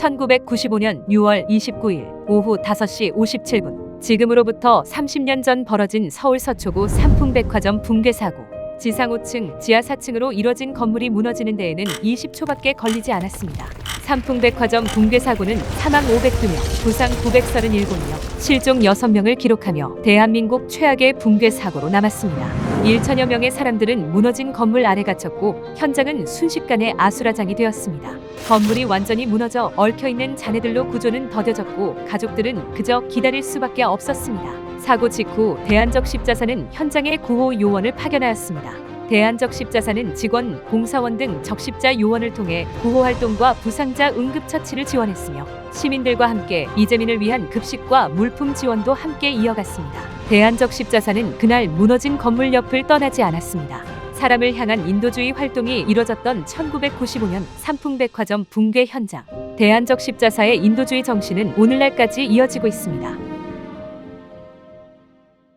1995년 6월 29일 오후 5시 57분. 지금으로부터 30년 전 벌어진 서울 서초구 삼풍백화점 붕괴 사고. 지상 5층, 지하 4층으로 이뤄진 건물이 무너지는 데에는 20초밖에 걸리지 않았습니다. 삼풍백화점 붕괴 사고는 사망 502명, 부상 937명, 실종 6명을 기록하며 대한민국 최악의 붕괴 사고로 남았습니다. 1천여 명의 사람들은 무너진 건물 아래 갇혔고 현장은 순식간에 아수라장이 되었습니다. 건물이 완전히 무너져 얽혀있는 잔해들로 구조는 더뎌졌고 가족들은 그저 기다릴 수밖에 없었습니다. 사고 직후 대한적 십자사는 현장에 구호 요원을 파견하였습니다. 대한적 십자사는 직원, 봉사원 등 적십자 요원을 통해 구호 활동과 부상자 응급 처치를 지원했으며 시민들과 함께 이재민을 위한 급식과 물품 지원도 함께 이어갔습니다. 대한적 십자사는 그날 무너진 건물 옆을 떠나지 않았습니다. 사람을 향한 인도주의 활동이 이뤄졌던 1995년 삼풍백화점 붕괴 현장. 대한적 십자사의 인도주의 정신은 오늘날까지 이어지고 있습니다.